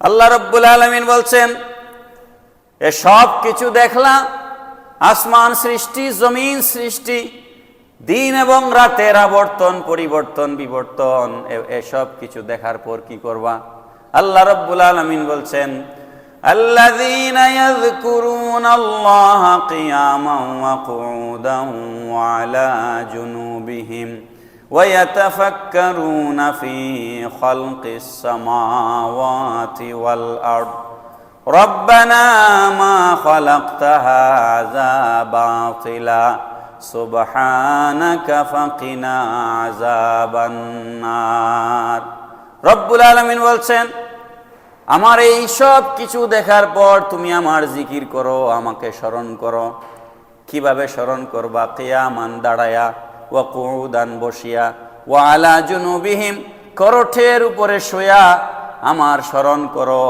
আল্লাহ রব্বুল আলমিন বলছেন এ সব কিছু দেখলাম আসমান সৃষ্টি জমিন সৃষ্টি দিন এবং রাতের আবর্তন পরিবর্তন বিবর্তন এ- এসব কিছু দেখার পর কি করবা আল্লাহ রব্বুল আলমিন বলছেন الذين يذكرون الله قياما وقعودا وعلى جنوبهم ويتفكرون في خلق السماوات والأرض ربنا ما خلقت هذا باطلا سبحانك فقنا عذاب النار رب العالمين বলছেন আমার এই সব কিছু দেখার পর তুমি আমার জিকির করো আমাকে স্মরণ করো কিভাবে স্মরণ করবা কেয়ামান দাঁড়ায়া ও কুদান বসিয়া ও আলা জুনুবিহিম, করঠের উপরে শোয়া আমার স্মরণ করো।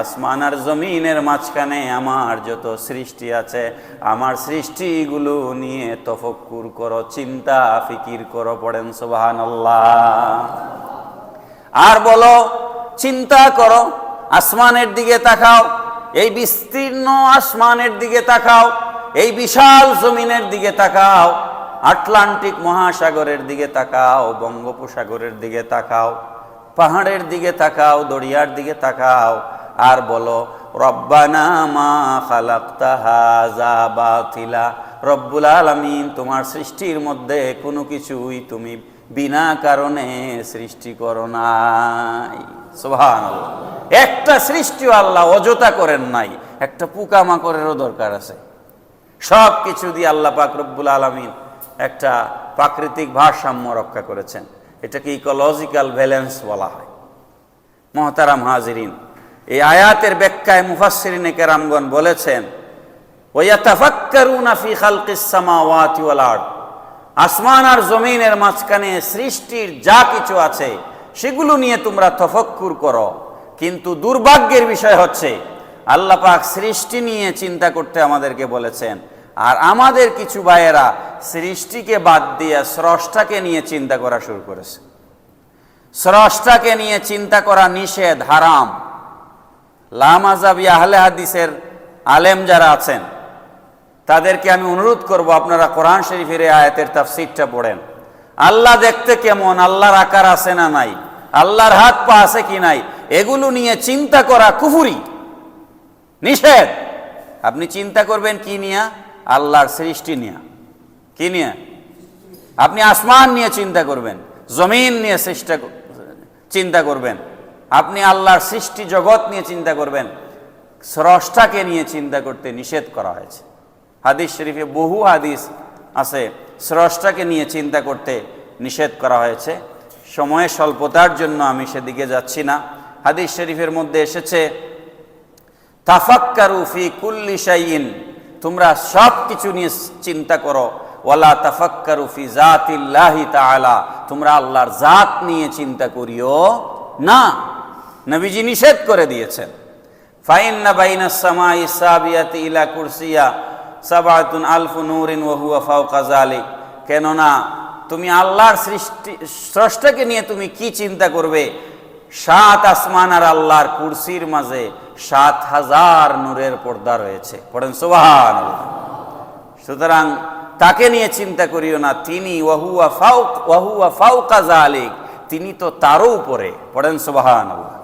আসমান আর জমিনের মাঝখানে আমার যত সৃষ্টি আছে, আমার সৃষ্টিগুলো নিয়ে তফক্কুর করো, চিন্তা ফিকির করো, পড়েন সুবহানাল্লাহ। আর বলো, চিন্তা করো, আসমানের দিকে তাকাও এই বিস্তীর্ণ আসমানের দিকে তাকাও, এই বিশাল জমিনের দিকে তাকাও, আটলান্টিক মহাসাগরের দিকে তাকাও, বঙ্গোপসাগরের দিকে তাকাও, পাহাড়ের দিকে তাকাও, দরিয়ার দিকে তাকাও, আর বলো, রব্বানা মা রব্বুল তোমার সৃষ্টির মধ্যে কোনো কিছুই তুমি বিনা কারণে সৃষ্টি করো নাই। সুবহানাল্লাহ। একটা সৃষ্টিও আল্লাহ অযথা করেন নাই। একটা পোকামাকড়েরও দরকার আছে। সব কিছু দিয়ে আল্লাহ পাক রব্বুল আলমিন একটা প্রাকৃতিক ভারসাম্য রক্ষা করেছেন। এটাকে ইকোলজিক্যাল ব্যালেন্স বলা হয়। মহতারাম হাজিরিন, এই আয়াতের ব্যাখ্যায় মুফাসসিরিনে কেরামগণ বলেছেন ওয়াতাফাক্কারুনা ফি খালকিস সামাওয়াতি ওয়াল আরদ। আসমান আর জমিনের মাঝখানে সৃষ্টির যা কিছু আছে, সেগুলো নিয়ে তোমরা তফক্কুর করো। কিন্তু দুর্ভাগ্যের বিষয় হচ্ছে, আল্লাহ পাক সৃষ্টি নিয়ে চিন্তা করতে আমাদেরকে বলেছেন, আর আমাদের কিছু ভাইয়েরা সৃষ্টিকে বাদ দিয়ে স্রষ্টাকে নিয়ে চিন্তা করা শুরু করেছে। স্রষ্টাকে নিয়ে চিন্তা করা নিষেধ, হারাম। লামাজাবি আহলে হাদিসের আলেম যারা আছেন তাদেরকে আমি অনুরোধ করব, আপনারা কোরআন শরীফের আয়াতের তাফসিরটা পড়েন। আল্লাহ দেখতে কেমন? আল্লাহর আকার আছে না নাই? আল্লাহর হাত পা আছে কি নাই? এগুলো নিয়ে চিন্তা করা কুফুরি। নিষেধ। আপনি চিন্তা করবেন কি নিয়ে? আল্লাহর সৃষ্টি নিয়ে। কি নিয়ে? আপনি আসমান নিয়ে চিন্তা করবেন, জমিন নিয়ে চেষ্টা চিন্তা করবেন। আপনি আল্লাহর সৃষ্টি জগৎ নিয়ে চিন্তা করবেন। স্রষ্টাকে নিয়ে চিন্তা করতে নিষেধ করা হয়েছে। হাদিস শরীফে বহু হাদিস আছে। স্রষ্টাকে নিয়ে চিন্তা করতে নিষেধ করা হয়েছে। সময়ের স্বল্পতার জন্য আমি সেদিকে যাচ্ছি না। হাদিস শরীফের মধ্যে এসেছে, তাফাক্কারু ফি কুল্লি শাইইন তোমরা সব কিছু নিয়ে চিন্তা করো। ওয়ালা তাফাক্কারু ফি জাতিল্লাহি তাআলা তোমরা আল্লাহর জাত নিয়ে চিন্তা করিও না। নবীজি নিষেধ করে দিয়েছেন। ফাইন্না বাইনা সামাই সাবিয়াতি ইলা কুরসিয়া সাবাতুন আলফু নূরিন ওয়া হুয়া ফাওকা কেননা তুমি আল্লাহর সৃষ্টি, স্রষ্টাকে নিয়ে তুমি কি চিন্তা করবে? সাত আসমান আর আল্লাহর কুরসির মাঝে সাত হাজার নূরের পর্দা রয়েছে। পড়েন সুবাহান সুতরাং তাকে নিয়ে চিন্তা করিও না, তিনি ওয়াহুয়া ফাউক ওয়াহুয়া ফাউকা জালিক তিনি তো তারও উপরে। পড়েন সুবাহান আল্লাহ